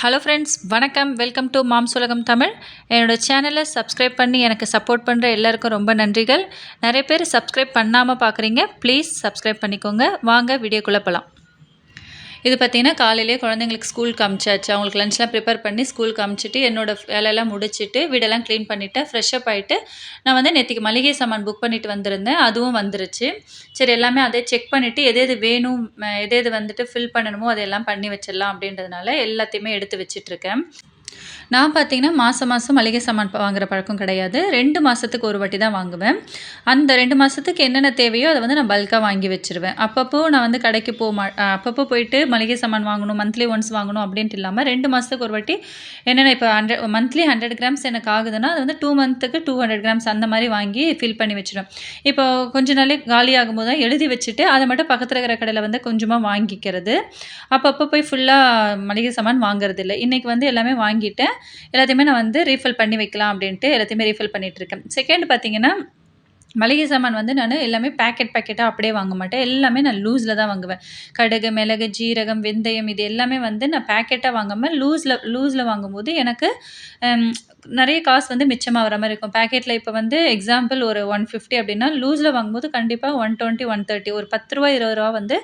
Hello friends வணக்கம். Welcome to mom's உலகம் தமிழ் என்னோட சேனலை சப்ஸ்கிரைப் பண்ணி எனக்கு சப்போர்ட் பண்ணுற எல்லாருக்கும் ரொம்ப நன்றிகள். நிறைய பேர் சப்ஸ்கிரைப் பண்ணாமல் பார்க்குறீங்க ப்ளீஸ் சப்ஸ்கிரைப் பண்ணிக்கோங்க. வாங்க வீடியோக்குள்ளே போகலாம் இது பார்த்தீங்கன்னா காலையிலேயே குழந்தைங்களுக்கு ஸ்கூலுக்கு அமிச்சாச்சு அவங்களுக்கு லஞ்ச்லாம் ப்ரிப்பேர் பண்ணி ஸ்கூலுக்கு அமிச்சிட்டு என்னோட வேலையெல்லாம் முடிச்சுட்டு வீடெல்லாம் க்ளீன் பண்ணிவிட்டு ஃப்ரெஷ் அப் ஆகிட்டு நான் வந்து நேற்றுக்கு மளிகை சாமான் புக் பண்ணிட்டு வந்திருந்தேன். அதுவும் வந்துருச்சு. சரி எல்லாமே அதே செக் பண்ணிவிட்டு எது எது வேணும் எது எது வந்துட்டு ஃபில் பண்ணணுமோ அதெல்லாம் பண்ணி வச்சிடலாம் அப்படின்றதுனால எல்லாத்தையுமே எடுத்து வச்சிட்ருக்கேன் நான் பார்த்தீங்கன்னா மாதம் மாதம் மளிகை சாமான் வாங்குகிற வாங்குற பழக்கம் கிடையாது. ரெண்டு மாதத்துக்கு ஒரு வாட்டி தான் வாங்குவேன். அந்த ரெண்டு மாதத்துக்கு என்னென்ன தேவையோ அதை வந்து நான் பல்காக வாங்கி வச்சிருவேன். அப்பப்போ நான் வந்து கடைக்கு போக மா அப்பப்போ போயிட்டு மளிகை சாமான் வாங்கணும் மந்த்லி ஒன்ஸ் வாங்கணும் அப்படின்ட்டு இல்லாமல் ரெண்டு மாதத்துக்கு ஒரு வாட்டி என்னென்ன இப்போ ஹண்ட்ரட் மந்த்லி ஹண்ட்ரட் கிராம்ஸ் எனக்கு ஆகுதுன்னா அது வந்து டூ மந்த்துக்கு டூ ஹண்ட்ரட் கிராம்ஸ் அந்த மாதிரி வாங்கி ஃபில் பண்ணி வச்சுருவேன். இப்போ கொஞ்ச நாளே காலி ஆகும்போது தான் எழுதி வச்சுட்டு அதை மட்டும் பக்கத்தில் இருக்கிற கடையில் வந்து கொஞ்சமாக வாங்கிக்கிறது. அப்பப்போ போய் ஃபுல்லாக மளிகை சாமான் வாங்குறது இல்லை இன்றைக்கி வந்து எல்லாமே வாங்கிட்டேன். எல்லாத்தையுமே நான் வந்து ரீஃபில் பண்ணி வைக்கலாம் அப்படின்ட்டு எல்லாத்தையுமே ரீஃபில் பண்ணிகிட்ருக்கேன் செகண்ட் பார்த்தீங்கன்னா மளிகை சாமான் வந்து நான் எல்லாமே பேக்கெட் பேக்கெட்டாக அப்படியே வாங்க மாட்டேன். எல்லாமே நான் லூஸில் தான் வாங்குவேன். கடுகு மிளகு ஜீரகம் வெந்தயம் இது எல்லாமே வந்து நான் பேக்கெட்டாக வாங்காமல் லூஸில் லூஸில் வாங்கும்போது எனக்கு நிறைய காசு வந்து மிச்சமாக வர மாதிரி இருக்கும். பேக்கெட்டில் இப்போ வந்து எக்ஸாம்பிள் ஒரு ஒன் ஃபிஃப்டி அப்படின்னா லூஸில் வாங்கும்போது கண்டிப்பாக ஒன் டுவெண்ட்டி ஒன் தேர்ட்டி ஒரு பத்து ரூபா இருபது ரூபா வந்து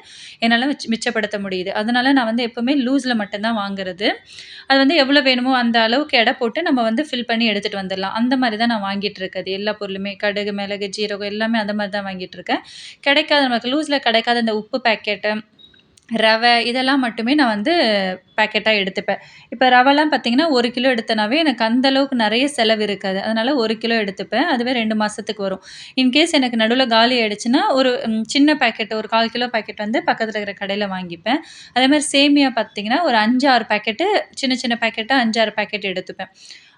என்னால் மிச்ச மிச்சப்படுத்த முடியுது. அதனால் நான் வந்து எப்போவுமே லூஸில் மட்டும்தான் வாங்குறது. அது வந்து எவ்வளோ வேணுமோ அந்த அளவுக்கு எடை போட்டு நம்ம வந்து ஃபில் பண்ணி எடுத்துகிட்டு வந்துடலாம். அந்த மாதிரி தான் நான் வாங்கிட்டு இருக்கிறது. எல்லா பொருளுமே கடுகு மிளகு ஜீரகம் எல்லாமே அந்த மாதிரி தான் வாங்கிட்டுருக்கேன். கிடைக்காத நமக்கு லூஸில் கிடைக்காத இந்த உப்பு பேக்கெட்டு ரவை இதெல்லாம் மட்டுமே நான் வந்து பேக்கெட்டாக எடுத்துப்பேன். இப்போ ரவைலாம் பார்த்தீங்கன்னா ஒரு கிலோ எடுத்தனாவே எனக்கு அந்தளவுக்கு நிறைய செலவு இருக்காது. அதனால் ஒரு கிலோ எடுத்துப்பேன். அதுவே ரெண்டு மாதத்துக்கு வரும். இன்கேஸ் எனக்கு நடுவில் காலி ஆயிடுச்சுன்னா ஒரு சின்ன பேக்கெட் ஒரு கால் கிலோ பேக்கெட் வந்து பக்கத்தில் இருக்கிற கடையில் வாங்கிப்பேன். அதே மாதிரி சேமியா பார்த்தீங்கன்னா ஒரு அஞ்சாறு பேக்கெட்டு சின்ன சின்ன பேக்கெட்டாக அஞ்சாறு பேக்கெட் எடுத்துப்பேன்.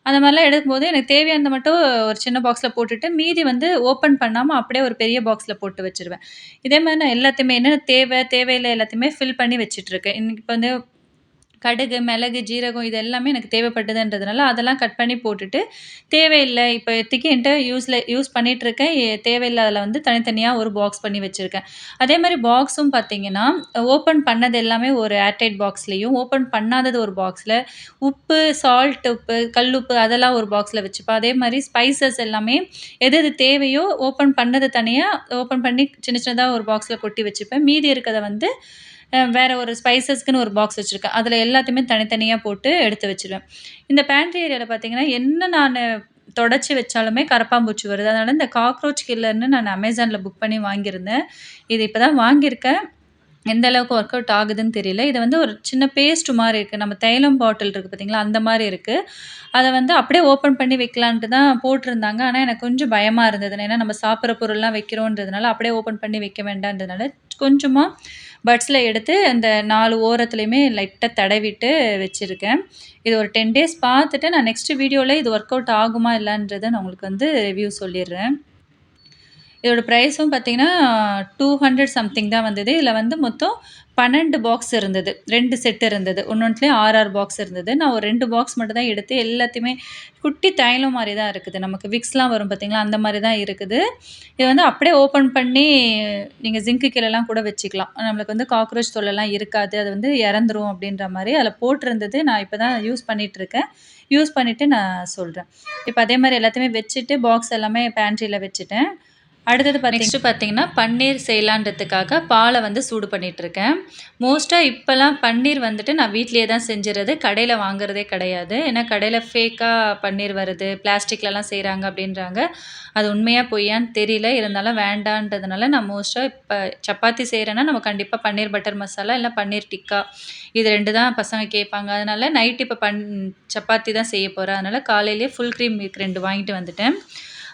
அந்த மாதிரிலாம் எடுக்கும்போது எனக்கு தேவையானது மட்டும் ஒரு சின்ன பாக்ஸில் போட்டுட்டு மீதி வந்து ஓப்பன் பண்ணாமல் அப்படியே ஒரு பெரிய பாக்ஸில் போட்டு வச்சுருவேன். இதே மாதிரி நான் எல்லாத்தையுமே என்னென்ன தேவை தேவையில்லை எல்லாத்தையுமே ஃபில் பண்ணி வச்சிட்ருக்கேன் இன்னைக்கு இப்போ வந்து கடுகு மிளகு ஜீரகம் இது எல்லாமே எனக்கு தேவைப்பட்டதுன்றதுனால அதெல்லாம் கட் பண்ணி போட்டுட்டு தேவையில்லை. இப்போ இப்போதைக்கு என்கிட்ட யூஸில் யூஸ் பண்ணிகிட்ருக்கேன் தேவையில்லாதில் வந்து தனித்தனியாக ஒரு பாக்ஸ் பண்ணி வச்சுருக்கேன். அதே மாதிரி பாக்ஸும் பார்த்தீங்கன்னா ஓப்பன் பண்ணது எல்லாமே ஒரு ஏர்டைட் பாக்ஸ்லேயும் ஓப்பன் பண்ணாதது ஒரு பாக்ஸில் உப்பு சால்ட் உப்பு கல்லுப்பு அதெல்லாம் ஒரு பாக்ஸில் வச்சுப்பேன். அதே மாதிரி ஸ்பைசஸ் எல்லாமே எது எது தேவையோ ஓப்பன் பண்ணது தனியாக ஓப்பன் பண்ணி சின்ன சின்னதாக ஒரு பாக்ஸில் கொட்டி வச்சுப்பேன். மீதி இருக்கிறத வந்து வேறு ஒரு ஸ்பைசஸ்க்குன்னு ஒரு பாக்ஸ் வச்சுருக்கேன். அதில் எல்லாத்தையுமே தனித்தனியாக போட்டு எடுத்து வச்சிருவேன். இந்த பேண்ட்ரி ஏரியாவில் பார்த்தீங்கன்னா என்ன நான் தொடச்சி வச்சாலுமே கரப்பாம்பூச்சி வருது. அதனால் இந்த காக்ரோச் கில்லர்னு நான் அமேசானில் புக் பண்ணி வாங்கியிருந்தேன். இது இப்போ தான் வாங்கியிருக்கேன். எந்த அளவுக்கு ஒர்க் அவுட் ஆகுதுன்னு தெரியல. இது வந்து ஒரு சின்ன பேஸ்ட் மாதிரி இருக்குது நம்ம தைலம் பாட்டில் இருக்குது பார்த்தீங்களா அந்த மாதிரி இருக்குது அதை வந்து அப்படியே ஓப்பன் பண்ணி வைக்கலான்ட்டு தான் போட்டிருந்தாங்க. ஆனால் எனக்கு கொஞ்சம் பயமாக இருந்தது ஏன்னா நம்ம சாப்பிட்ற பொருள்லாம் வைக்கிறோன்றதுனால அப்படியே ஓப்பன் பண்ணி வைக்க வேண்டான்றதுனால கொஞ்சமாக பட்ஸில் எடுத்து அந்த நாலு ஓரத்துலையுமே லைட்டாக தடவிட்டு வச்சுருக்கேன். இது ஒரு டென் டேஸ் பார்த்துட்டு நான் நெக்ஸ்ட் வீடியோவில் இது ஒர்க் அவுட் ஆகுமா இல்லைன்றதை நான் உங்களுக்கு வந்து ரிவ்யூ சொல்லிடுறேன். இதோட ப்ரைஸும் பார்த்தீங்கன்னா டூ ஹண்ட்ரட் சம்திங் தான் வந்தது. இதில் வந்து மொத்தம் பன்னெண்டு பாக்ஸ் இருந்தது. ரெண்டு செட் இருந்தது. ஒன்னொன்றுலேயும் ஆறு ஆறு பாக்ஸ் இருந்தது. நான் ஒரு ரெண்டு பாக்ஸ் மட்டும் தான் எடுத்து எல்லாத்தையுமே குட்டி தைலம் மாதிரி தான் இருக்குது. நமக்கு விக்ஸ்லாம் வரும் பார்த்தீங்களா அந்த மாதிரி தான் இருக்குது. இது வந்து அப்படியே ஓப்பன் பண்ணி நீங்கள் ஜிங்க்கு கீழெல்லாம் கூட வச்சுக்கலாம். நம்மளுக்கு வந்து காக்ரோச் தொல்லெல்லாம் இருக்காது. அது வந்து இறந்துரும் அப்படின்ற மாதிரி அதில் போட்டிருந்தது. நான் இப்போ தான் யூஸ் பண்ணிகிட்டு இருக்கேன். யூஸ் பண்ணிவிட்டு நான் சொல்கிறேன் இப்போ அதே மாதிரி எல்லாத்தையுமே வச்சுட்டு பாக்ஸ் எல்லாமே பேண்ட்ரியில் வச்சுட்டேன். அடுத்தது நெக்ஸ்ட்டு பார்த்தீங்கன்னா பன்னீர் செய்யலான்றதுக்காக பாலை வந்து சூடு பண்ணிகிட்ருக்கேன் மோஸ்ட்டாக இப்போல்லாம் பன்னீர் வந்துட்டு நான் வீட்லேயே தான் செஞ்சுறது. கடையில் வாங்குறதே கிடையாது. ஏன்னா கடையில் ஃபேக்காக பன்னீர் வருது. பிளாஸ்டிக்லலாம் செய்கிறாங்க அப்படின்றாங்க. அது உண்மையாக பொய்யான்னு தெரியல. இருந்தாலும் வேண்டான்றதுனால நான் மோஸ்ட்டாக இப்போ சப்பாத்தி செய்கிறேன்னா நம்ம கண்டிப்பாக பன்னீர் பட்டர் மசாலா இல்லை பன்னீர் டிக்கா இது ரெண்டு தான் பசங்க கேட்பாங்க. அதனால் நைட் இப்போ பன் சப்பாத்தி தான் செய்ய போகிறேன் அதனால் காலையிலேயே ஃபுல் க்ரீம் மில்க் ரெண்டு வாங்கிட்டு வந்துட்டேன்.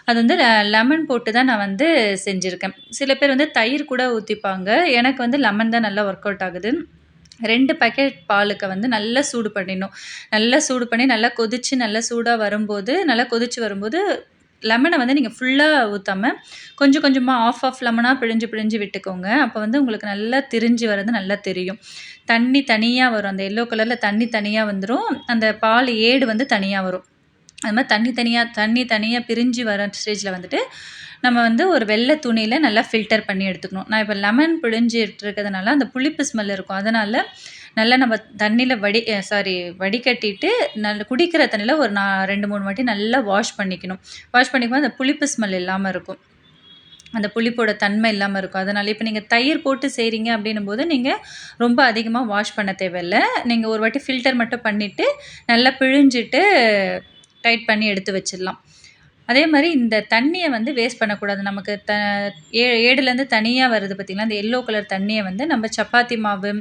அது வந்து லெமன் போட்டு தான் நான் வந்து செஞ்சுருக்கேன். சில பேர் வந்து தயிர் கூட ஊற்றிப்பாங்க எனக்கு வந்து லெமன் தான் நல்லா ஒர்க் அவுட் ஆகுது. ரெண்டு பேக்கெட் பாலுக்கு வந்து நல்லா சூடு பண்ணிடணும். நல்லா சூடு பண்ணி நல்லா கொதித்து நல்லா சூடாக வரும்போது நல்லா கொதித்து வரும்போது லெமனை வந்து நீங்கள் ஃபுல்லாக ஊற்றாம கொஞ்சம் கொஞ்சமாக ஆஃப் ஆஃப் லெமனாக பிழிஞ்சு பிழிஞ்சு விட்டுக்கோங்க. அப்போ வந்து உங்களுக்கு நல்லா திரிஞ்சு வர்றது நல்லா தெரியும். தண்ணி தனியாக வரும். அந்த எல்லோ கலரில் தண்ணி தனியாக வந்துடும் அந்த பால் ஏடு வந்து தனியாக வரும். அது மாதிரி தண்ணி தனியாக தண்ணி தனியாக பிரிஞ்சு வர ஸ்டேஜில் வந்துட்டு நம்ம வந்து ஒரு வெள்ளை துணியில் நல்லா ஃபில்டர் பண்ணி எடுத்துக்கணும். நான் இப்போ லெமன் பிழிஞ்சிட்டு இருக்கிறதுனால அந்த புளிப்பு ஸ்மெல் இருக்கும். அதனால் நல்லா நம்ம தண்ணியில் வடி சாரி வடிகட்டிட்டு நல்ல குடிக்கிற தண்ணியில் ஒரு நான் ரெண்டு மூணு வாட்டி நல்லா வாஷ் பண்ணிக்கணும். வாஷ் பண்ணிக்கும்போது அந்த புளிப்பு ஸ்மெல் இல்லாமல் இருக்கும். அந்த புளிப்போட தன்மை இல்லாமல் இருக்கும். அதனால் இப்போ நீங்கள் தயிர் போட்டு செய்கிறீங்க அப்படின்னும் போது நீங்கள் ரொம்ப அதிகமாக வாஷ் பண்ண தேவையில்ல. நீங்கள் ஒரு வாட்டி ஃபில்டர் மட்டும் பண்ணிவிட்டு நல்லா பிழிஞ்சிட்டு டைட் பண்ணி எடுத்து வச்சிடலாம். அதே மாதிரி இந்த தண்ணியை வந்து வேஸ்ட் பண்ணக்கூடாது. நமக்கு த ஏ ஏடுலேருந்து தனியாக வருது பார்த்திங்களா? அந்த எல்லோ கலர் தண்ணியை வந்து நம்ம சப்பாத்தி மாவு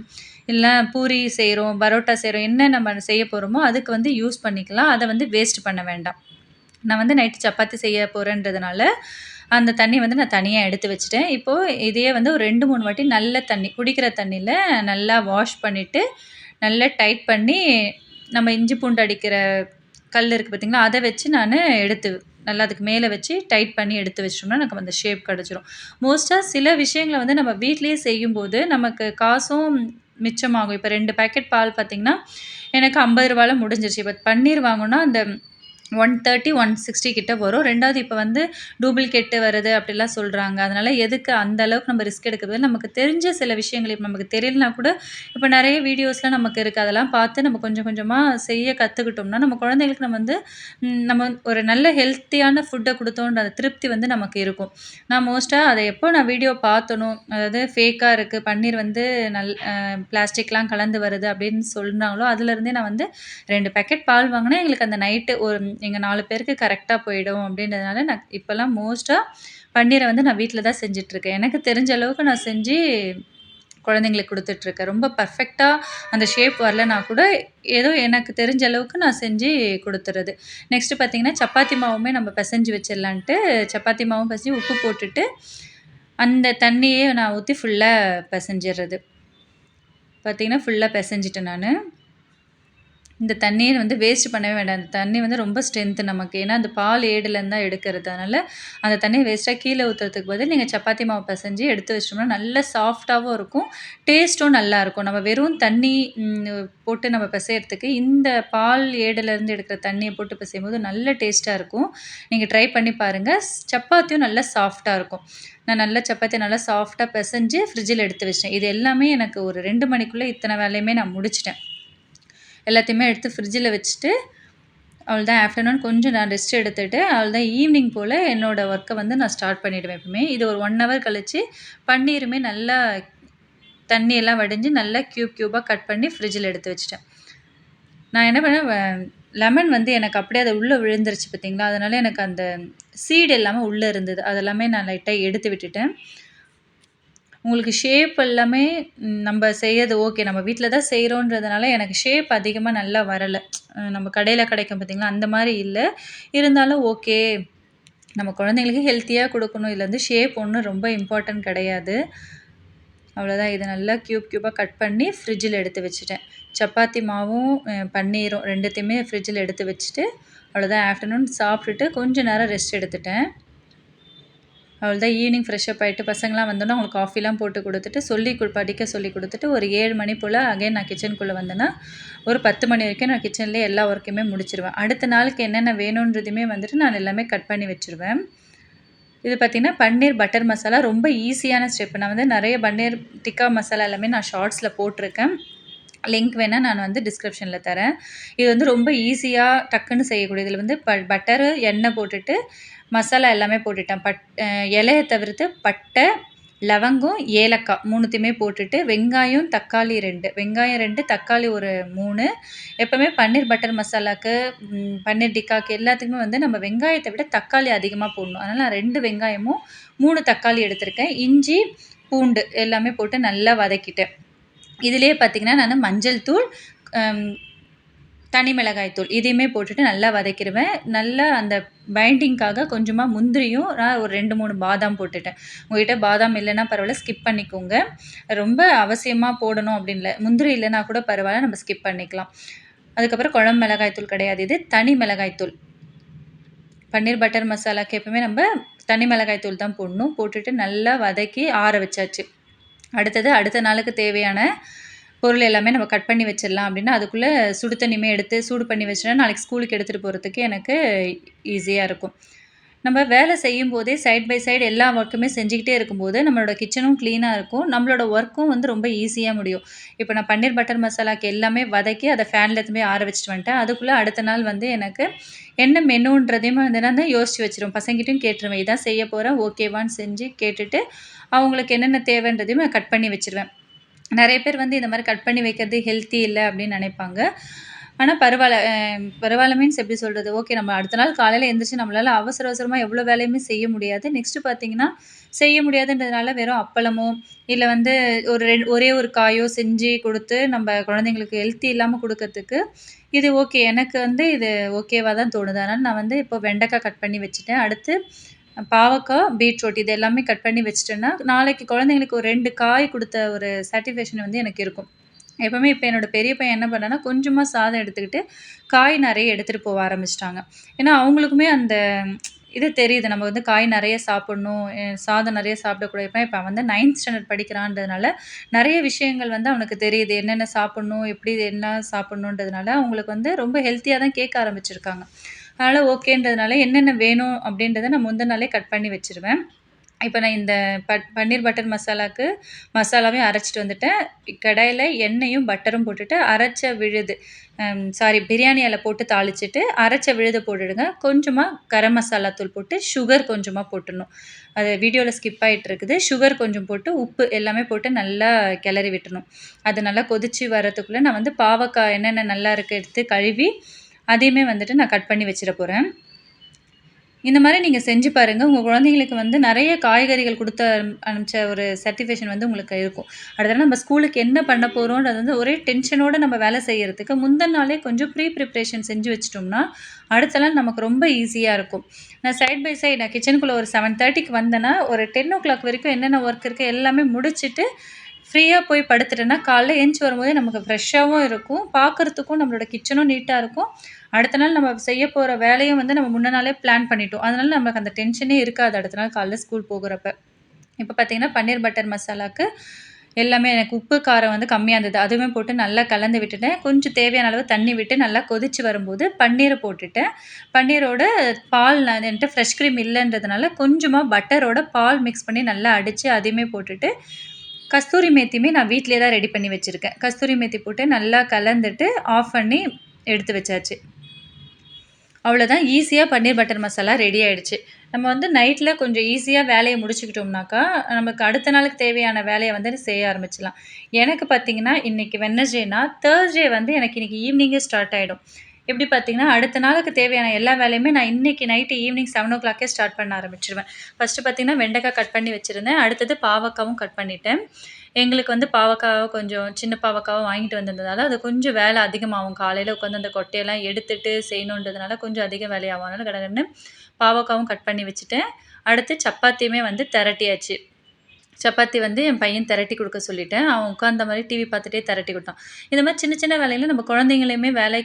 இல்லை பூரி செய்கிறோம் பரோட்டா செய்கிறோம் என்ன நம்ம செய்ய போகிறோமோ அதுக்கு வந்து யூஸ் பண்ணிக்கலாம். அதை வந்து வேஸ்ட் பண்ண வேண்டாம். நான் வந்து நைட்டு சப்பாத்தி செய்ய போகிறேன்றதுனால அந்த தண்ணி வந்து நான் தனியாக எடுத்து வச்சுட்டேன். இப்போது இதையே வந்து ஒரு ரெண்டு மூணு வாட்டி நல்ல தண்ணி குடிக்கிற தண்ணியில் நல்லா வாஷ் பண்ணிவிட்டு நல்லா டைட் பண்ணி நம்ம இஞ்சி பூண்டு அடிக்கிற கல் இருக்குது பார்த்திங்களா அதை வச்சு நான் எடுத்து நல்லா அதுக்கு மேலே வச்சு டைட் பண்ணி எடுத்து வச்சிட்டோம்னா நமக்கு அந்த ஷேப் கிடச்சிரும். மோஸ்ட்டாக சில விஷயங்களை வந்து நம்ம வீட்லேயே செய்யும்போது நமக்கு காசும் மிச்சமாகும். இப்போ ரெண்டு பேக்கெட் பால் பார்த்திங்கன்னா எனக்கு ஐம்பது ரூபாயில் முடிஞ்சிருச்சு. இப்போ பன்னீர் வாங்கினா அந்த ஒன் தேர்ட்டி ஒன் சிக்ஸ்டி கிட்ட வரும். ரெண்டாவது இப்போ வந்து டூப்ளிகேட்டு வருது அப்படிலாம் சொல்கிறாங்க அதனால் எதுக்கு அந்த அளவுக்கு நம்ம ரிஸ்க் எடுக்கிறது நமக்கு தெரிஞ்ச சில விஷயங்கள் இப்போ நமக்கு தெரியலனா கூட இப்போ நிறைய வீடியோஸ்லாம் நமக்கு இருக்குது அதெல்லாம் பார்த்து நம்ம கொஞ்சம் கொஞ்சமாக செய்ய கற்றுக்கிட்டோம்னா நம்ம குழந்தைங்களுக்கு நம்ம வந்து நம்ம ஒரு நல்ல ஹெல்த்தியான ஃபுட்டை கொடுத்தோன்ற அந்த திருப்தி வந்து நமக்கு இருக்கும். நான் மோஸ்ட்டாக அதை எப்போ நான் வீடியோ பார்த்தணும் அதாவது ஃபேக்காக இருக்குது பன்னீர் வந்து நல் பிளாஸ்டிக்லாம் கலந்து வருது அப்படின்னு சொன்னாங்களோ அதுலேருந்தே நான் வந்து ரெண்டு பேக்கெட் பால் வாங்கினா எங்களுக்கு அந்த நைட்டு ஒரு எங்கள் நாலு பேருக்கு கரெக்டாக போயிடும் அப்படின்றதுனால நான் இப்போல்லாம் மோஸ்ட்டாக பன்னீரை வந்து நான் வீட்டில் தான் செஞ்சிட்ருக்கேன். எனக்கு தெரிஞ்ச அளவுக்கு நான் செஞ்சு குழந்தைங்களுக்கு கொடுத்துட்ருக்கேன். ரொம்ப பர்ஃபெக்டாக அந்த ஷேப் வரலனா கூட ஏதோ எனக்கு தெரிஞ்ச அளவுக்கு நான் செஞ்சு கொடுத்துறது. நெக்ஸ்ட்டு பார்த்திங்கன்னா சப்பாத்தி மாவுமே நம்ம பிசைஞ்சு வச்சிடலான்ட்டு சப்பாத்தி மாவும் பிசைஞ்சு உப்பு போட்டுட்டு அந்த தண்ணியே நான் ஊற்றி ஃபுல்லாக பிசைஞ்சிடுறது. பார்த்திங்கன்னா ஃபுல்லாக பிசைஞ்சிட்டேன் நான். இந்த தண்ணியை வந்து வேஸ்ட் பண்ணவே வேண்டாம். அந்த தண்ணி வந்து ரொம்ப ஸ்ட்ரென்த்து நமக்கு. ஏன்னா அந்த பால் ஏடுலேருந்து தான் எடுக்கிறது. அதனால் அந்த தண்ணியை வேஸ்ட்டாக கீழே ஊற்றுறதுக்கு பதில் நீங்கள் சப்பாத்தி மாவு பசைஞ்சு எடுத்து வச்சிட்டோம்னா நல்ல சாஃப்டாகவும் இருக்கும். டேஸ்ட்டும் நல்லாயிருக்கும் நம்ம வெறும் தண்ணி போட்டு நம்ம பிசையறதுக்கு இந்த பால் ஏடுலேருந்து எடுக்கிற தண்ணியை போட்டு பிசையும் போது நல்ல டேஸ்ட்டாக இருக்கும். நீங்கள் ட்ரை பண்ணி பாருங்கள் சப்பாத்தியும் நல்லா சாஃப்டாக இருக்கும். நான் நல்ல சப்பாத்தி நல்லா சாஃப்டாக பிசைஞ்சு ஃப்ரிட்ஜில் எடுத்து வச்சிட்டேன். இது எல்லாமே எனக்கு ஒரு ரெண்டு மணிக்குள்ளே இத்தனை வேலையுமே நான் முடிச்சிட்டேன். எல்லாத்தையுமே எடுத்து ஃப்ரிட்ஜில் வச்சுட்டு அவள் தான் ஆஃப்டர்நூன் கொஞ்சம் நான் ரெஸ்ட் எடுத்துகிட்டு அவள் தான் ஈவினிங் போல் என்னோடய ஒர்க்கை வந்து நான் ஸ்டார்ட் பண்ணிவிடுவேன் எப்பவுமே. இது ஒரு ஒன் ஹவர் கழித்து பன்னீருமே நல்லா தண்ணியெல்லாம் வடிஞ்சு நல்லா க்யூப் க்யூபாக கட் பண்ணி ஃப்ரிட்ஜில் எடுத்து வச்சுட்டேன். நான் என்ன பண்ணேன் லெமன் வந்து எனக்கு அப்படியே அதை உள்ளே விழுந்துருச்சு பார்த்தீங்களா அதனால் எனக்கு அந்த சீடு எல்லாமே உள்ளே இருந்தது. அதெல்லாமே நான் லைட்டாக எடுத்து விட்டுட்டேன். உங்களுக்கு ஷேப் எல்லாமே நம்ம செய்யறது ஓகே நம்ம வீட்டில் தான் செய்கிறோன்றதுனால எனக்கு ஷேப் அதிகமாக நல்லா வரலை. நம்ம கடையில் கிடைக்கும் பார்த்திங்களா அந்த மாதிரி இல்லை. இருந்தாலும் ஓகே நம்ம குழந்தைங்களுக்கு ஹெல்த்தியாக கொடுக்கணும். இதில் வந்து ஷேப் ஒன்றும் ரொம்ப இம்பார்ட்டன்ட் கிடையாது. அவ்வளோதான் இதை நல்லா க்யூப் க்யூபாக கட் பண்ணி ஃப்ரிட்ஜில் எடுத்து வச்சுட்டேன். சப்பாத்தி மாவும் பன்னீரும் ரெண்டுத்தையுமே ஃப்ரிட்ஜில் எடுத்து வச்சுட்டு அவ்வளோதான் ஆஃப்டர்நூன் சாப்பிட்டுட்டு கொஞ்சம் நேரம் ரெஸ்ட் எடுத்துட்டேன். அவள் தான் ஈவினிங் ஃப்ரெஷ்அப் ஆகிட்டு பசங்களாம் வந்தோன்னா அவங்களுக்கு காஃபிலாம் போட்டு கொடுத்துட்டு சொல்லி படிக்க சொல்லி கொடுத்துட்டு ஒரு ஏழு மணி போல் அகைன் நான் கிச்சனுக்குள்ளே வந்தேன்னா ஒரு பத்து மணி வரைக்கும் நான் கிச்சன்லேயே எல்லா ஒர்க்குமே முடிச்சிருவேன். அடுத்த நாளுக்கு என்னென்ன வேணுன்றதுமே வந்துட்டு நான் எல்லாமே கட் பண்ணி வச்சுருவேன். இது பார்த்திங்கன்னா பன்னீர் பட்டர் மசாலா ரொம்ப ஈஸியான ஸ்டெப் நான் வந்து நிறைய பன்னீர் டிக்கா மசாலா எல்லாமே நான் ஷார்ட்ஸில் போட்டிருக்கேன். லிங்க் வேணால் நான் வந்து டிஸ்கிரிப்ஷனில் தரேன். இது வந்து ரொம்ப ஈஸியாக டக்குன்னு செய்யக்கூடிய இதில் வந்து ப பட்டரு எண்ணெய் போட்டுட்டு மசாலா எல்லாமே போட்டுட்டேன். பட் இலையை தவிர்த்து பட்டை லவங்கம் ஏலக்காய் மூணுத்தையுமே போட்டுட்டு வெங்காயம் தக்காளி ரெண்டு. வெங்காயம் ரெண்டு தக்காளி ஒரு மூணு. எப்போவுமே பன்னீர் பட்டர் மசாலாவுக்கு பன்னீர் டிக்காக்கு எல்லாத்துக்குமே வந்து நம்ம வெங்காயத்தை விட தக்காளி அதிகமாக போடணும். அதனால் நான் ரெண்டு வெங்காயமும் மூணு தக்காளி எடுத்திருக்கேன். இஞ்சி பூண்டு எல்லாமே போட்டு நல்லா வதக்கிட்டேன். இதிலே பார்த்திங்கன்னா நான் மஞ்சள் தூள் தனி மிளகாய் தூள் இதையுமே போட்டுட்டு நல்லா வதக்கிடுவேன். நல்லா அந்த பைண்டிங்க்காக கொஞ்சமாக முந்திரியும் நான் ஒரு ரெண்டு மூணு பாதாம் போட்டுட்டேன். உங்கள்கிட்ட பாதாம் இல்லைன்னா பரவாயில்ல ஸ்கிப் பண்ணிக்கோங்க. ரொம்ப அவசியமாக போடணும் அப்படின்ல முந்திரி இல்லைன்னா கூட பரவாயில்ல நம்ம ஸ்கிப் பண்ணிக்கலாம். அதுக்கப்புறம் குழம்பு மிளகாய் தூள் கிடையாது இது தனி மிளகாய் தூள். பன்னீர் பட்டர் மசாலாக்கு எப்பவுமே நம்ம தனி மிளகாய் தூள் தான் போடணும். போட்டுட்டு நல்லா வதக்கி ஆற வச்சாச்சு. அடுத்தது அடுத்த நாளுக்கு தேவையான பொருள் எல்லாமே நம்ம கட் பண்ணி வச்சிடலாம் அப்படின்னா அதுக்குள்ளே சுடு தண்ணியுமே எடுத்து சூடு பண்ணி வச்சுட்டா நாளைக்கு ஸ்கூலுக்கு எடுத்துகிட்டு போகிறதுக்கு எனக்கு ஈஸியாக இருக்கும். நம்ம வேலை செய்யும் போதே சைட் பை சைடு எல்லா ஒர்க்குமே செஞ்சுக்கிட்டே இருக்கும்போது நம்மளோட கிச்சனும் க்ளீனாக இருக்கும். நம்மளோட ஒர்க்கும் வந்து ரொம்ப ஈஸியாக முடியும். இப்போ நான் பன்னீர் பட்டர் மசாலாக்கு எல்லாமே வதக்கி அதை ஃபேனில் எடுத்துமே ஆற வச்சுட்டு வந்துட்டேன். அதுக்குள்ளே அடுத்த நாள் வந்து எனக்கு என்ன மெனுன்றதையும் வந்து நான் யோசிச்சு வச்சிருவேன் பசங்கிட்டையும் கேட்டுருவேன் இதான் செய்ய போகிறேன் ஓகேவான்னு செஞ்சு கேட்டுட்டு அவங்களுக்கு என்னென்ன தேவைன்றதையும் நான் கட் பண்ணி வச்சுருவேன். நிறைய பேர் வந்து இந்த மாதிரி கட் பண்ணி வைக்கிறது ஹெல்த்தி இல்லை அப்படின்னு நினைப்பாங்க. ஆனால் பரவாயில்ல. பரவாயில்ல மீன்ஸ் எப்படி சொல்கிறது ஓகே நம்ம அடுத்த நாள் காலையில் எழுந்திரிச்சு நம்மளால் அவசர அவசரமாக எவ்வளோ வேலையுமே செய்ய முடியாது. நெக்ஸ்ட்டு பார்த்தீங்கன்னா செய்ய முடியாதுன்றதுனால வெறும் அப்பளமோ இல்லை வந்து ஒரு ரெண்டு ஒரே ஒரு காயோ செஞ்சு கொடுத்து நம்ம குழந்தைங்களுக்கு ஹெல்த்தி இல்லாமல் கொடுக்கறதுக்கு இது ஓகே எனக்கு வந்து இது ஓகேவாக தான் தோணுது. அதனால் நான் வந்து இப்போ வெண்டைக்காய் கட் பண்ணி வச்சுட்டேன். அடுத்து பாவக்காய் பீட்ரூட் இது எல்லாமே கட் பண்ணி வச்சுட்டேன்னா நாளைக்கு குழந்தைங்களுக்கு ஒரு ரெண்டு காய் கொடுத்த ஒரு சாட்டிஸ்ஃபேக்ஷன் வந்து எனக்கு இருக்கும். எப்போவுமே இப்போ என்னோடய பெரிய பையன் என்ன பண்ணான்னா கொஞ்சமாக சாதம் எடுத்துக்கிட்டு காய் நிறைய எடுத்துகிட்டு போக ஆரம்பிச்சிட்டாங்க. ஏன்னா அவங்களுக்குமே அந்த இது தெரியுது. நம்ம வந்து காய் நிறைய சாப்பிட்ணும். சாதம் நிறைய சாப்பிடக்கூடாது இப்போ இப்போ வந்து நைன்த் ஸ்டாண்டர்ட் படிக்கிறான்றதுனால நிறைய விஷயங்கள் வந்து அவனுக்கு தெரியுது. என்னென்ன சாப்பிட்ணும் எப்படி என்ன சாப்பிட்ணுன்றதுனால அவங்களுக்கு வந்து ரொம்ப ஹெல்த்தியாக தான் கேட்க ஆரம்பிச்சிருக்காங்க. அதனால் ஓகேன்றதுனால என்னென்ன வேணும் அப்படின்றத நான் முந்தின நாளே கட் பண்ணி வச்சுருவேன். இப்போ நான் இந்த பட் பன்னீர் பட்டர் மசாலாவுக்கு மசாலாவையும் அரைச்சிட்டு வந்துட்டேன். கடாயில் எண்ணெயும் பட்டரும் போட்டுட்டு அரைச்ச விழுது சாரி பிரியாணி இலை போட்டு தாளிச்சிட்டு அரைச்ச விழுதை போட்டுடுங்க. கொஞ்சமாக கரம் மசாலா தூள் போட்டு சுகர் கொஞ்சமாக போட்டுடணும். அது வீடியோவில் ஸ்கிப் ஆகிட்டு இருக்குது. சுகர் கொஞ்சம் போட்டு உப்பு எல்லாமே போட்டு நல்லா கிளறி விட்டுணும் அது நல்லா கொதித்து வரத்துக்குள்ளே நான் வந்து பாவக்காய் என்னென்ன நல்லா இருக்குது எடுத்து கழுவி அதையுமே வந்துட்டு நான் கட் பண்ணி வச்சிட போகிறேன் இந்த மாதிரி நீங்கள் செஞ்சு பாருங்கள் உங்கள் குழந்தைங்களுக்கு வந்து நிறைய காய்கறிகள் கொடுத்த அனுப்பிச்ச ஒரு சர்டிஃபிகேஷன் வந்து உங்களுக்கு இருக்கும். அடுத்த நம்ம ஸ்கூலுக்கு என்ன பண்ண போகிறோன்றது வந்து ஒரே டென்ஷனோடு நம்ம வேலை செய்கிறதுக்கு முந்தின நாளே கொஞ்சம் ப்ரீ ப்ரிப்ரேஷன் செஞ்சு வச்சிட்டோம்னா அடுத்த நாள் நமக்கு ரொம்ப ஈஸியாக இருக்கும். நான் சைட் பை சைட் நான் கிச்சனுக்குள்ளே ஒரு செவன் தேர்ட்டிக்கு வந்தேன்னா ஒரு டென் ஓ கிளாக் வரைக்கும் என்னென்ன ஒர்க் இருக்குது எல்லாமே முடிச்சுட்டு ஃப்ரீயாக போய் படுத்துட்டேன்னா காலைல ஏஞ்சி வரும்போதே நமக்கு ஃப்ரெஷ்ஷாகவும் இருக்கும். பார்க்குறதுக்கும் நம்மளோட கிச்சனும் நீட்டாக இருக்கும். அடுத்த நாள் நம்ம செய்ய போகிற வேலையும் வந்து நம்ம முன்ன நாளே பிளான் பண்ணிட்டோம். அதனால் நமக்கு அந்த டென்ஷனே இருக்காது அடுத்த நாள் காலைல ஸ்கூல் போகிறப்ப. இப்போ பார்த்திங்கன்னா பன்னீர் பட்டர் மசாலாவுக்கு எல்லாமே எனக்கு உப்பு காரம் வந்து கம்மியாக இருந்தது. அதுவுமே போட்டு நல்லா கலந்து விட்டுட்டேன். கொஞ்சம் தேவையான அளவு தண்ணி விட்டு நல்லா கொதித்து வரும்போது பன்னீரை போட்டுட்டேன். பன்னீரோட பால் நான் என்கிட்ட ஃப்ரெஷ் க்ரீம் இல்லைன்றதுனால கொஞ்சமாக பட்டரோட பால் மிக்ஸ் பண்ணி நல்லா அடித்து அதையுமே போட்டுட்டு கஸ்தூரி மேத்தியுமே நான் வீட்டிலே தான் ரெடி பண்ணி வச்சுருக்கேன். கஸ்தூரி மேத்தி போட்டு நல்லா கலந்துட்டு ஆஃப் பண்ணி எடுத்து வச்சாச்சு. அவ்வளோதான் ஈஸியாக பன்னீர் பட்டர் மசாலா ரெடி ஆகிடுச்சு நம்ம வந்து நைட்டில் கொஞ்சம் ஈஸியாக வேலையை முடிச்சுக்கிட்டோம்னாக்கா நமக்கு அடுத்த நாளுக்கு தேவையான வேலையை வந்து செய்ய ஆரம்பிச்சிடலாம். எனக்கு பார்த்திங்கன்னா இன்றைக்கி வெனஸ்டேனா தேர்ஸ்டே வந்து எனக்கு இன்றைக்கி ஈவினிங்கே ஸ்டார்ட் ஆகிடும் எப்படி பார்த்தீங்கன்னா அடுத்த நாளுக்கு தேவையான எல்லா வேலையுமே நான் இன்றைக்கி நைட்டு ஈவினிங் செவன் ஓ கிளாக்கே ஸ்டார்ட் பண்ண ஆரம்பிச்சிருவேன். ஃபஸ்ட்டு பார்த்திங்கன்னா வெண்டைக்காய் கட் பண்ணி வச்சுருந்தேன். அடுத்தது பாவக்காவும் கட் பண்ணிட்டேன். எங்களுக்கு வந்து பாவக்காவை கொஞ்சம் சின்ன பாவக்காவை வாங்கிட்டு வந்திருந்ததால் அது கொஞ்சம் வேலை அதிகமாகும். காலையில் உட்காந்து அந்த கொட்டையெல்லாம் எடுத்துட்டு செய்யணுன்றதுனால கொஞ்சம் அதிக வேலையாகும். அதனால் கடகடன்னு பாவக்காவும் கட் பண்ணி வச்சுட்டேன். அடுத்து சப்பாத்தியுமே வந்து திரட்டியாச்சு. சப்பாத்தி வந்து என் பையன் திரட்டி கொடுக்க சொல்லிட்டேன். அவன் உட்காந்த மாதிரி டிவி பார்த்துட்டே திரட்டி கொடுத்தான். இந்த மாதிரி சின்ன சின்ன வேலையில் நம்ம குழந்தைங்களையுமே வேலை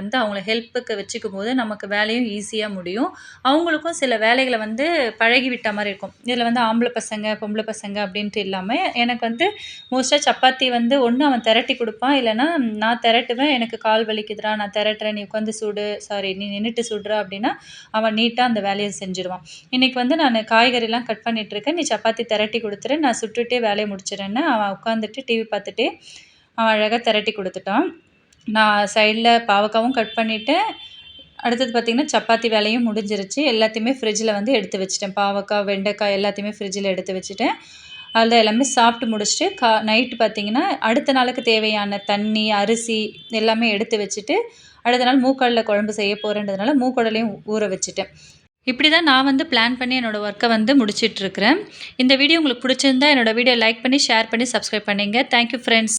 வந்து அவங்கள ஹெல்ப்புக்கு வச்சுக்கும் போது நமக்கு வேலையும் ஈஸியாக முடியும். அவங்களுக்கும் சில வேலைகளை வந்து பழகி விட்ட மாதிரி இருக்கும். இதில் வந்து ஆம்பளை பசங்க பொம்பளை பசங்க அப்படின்ட்டு இல்லாமல் எனக்கு வந்து மோஸ்ட்டாக சப்பாத்தி வந்து ஒன்று அவன் திரட்டி கொடுப்பான். இல்லைனா நான் திரட்டுவேன் எனக்கு கால் வலிக்குதுடா நான் திரட்டுறேன் நீ உட்காந்து சுடு சாரி நீ நின்றுட்டு சுடுற அப்படின்னா அவன் நீட்டாக அந்த வேலையை செஞ்சுருவான். இன்றைக்கி வந்து நான் காய்கறிலாம் கட் பண்ணிகிட்ருக்கேன் நீ சப்பாத்தி திரட்டி கொடுத்து கொடுத்துரு நான் சுட்டுட்டே வேலையை முடிச்சிடுறேன்னு அவன் உட்காந்துட்டு டிவி பார்த்துட்டே அவன் அழகாக திரட்டி கொடுத்துட்டான். நான் சைடில் பாவக்காவும் கட் பண்ணிவிட்டேன் அடுத்தது பார்த்திங்கன்னா சப்பாத்தி வேலையும் முடிஞ்சிருச்சு. எல்லாத்தையுமே ஃப்ரிட்ஜில் வந்து எடுத்து வச்சுட்டேன். பாவக்காய் வெண்டைக்காய் எல்லாத்தையுமே ஃப்ரிட்ஜில் எடுத்து வச்சுட்டேன். அதில் எல்லாமே சாப்பிட்டு முடிச்சுட்டு கா நைட்டு பார்த்திங்கன்னா அடுத்த நாளுக்கு தேவையான தண்ணி அரிசி எல்லாமே எடுத்து வச்சுட்டு அடுத்த நாள் மூக்கடலை குழம்பு செய்ய போகிறேன்றதுனால மூக்கடலையும் ஊற வச்சுட்டேன். இப்படி தான் நான் வந்து பிளான் பண்ணி என்னோடய ஒர்க்கை வந்து முடிச்சிட்ருக்கிறேன் இந்த வீடியோ உங்களுக்கு பிடிச்சிருந்தா என்னோடய வீடியோ லைக் பண்ணி ஷேர் பண்ணி சப்ஸ்கிரைப் பண்ணிங்க. Thank you friends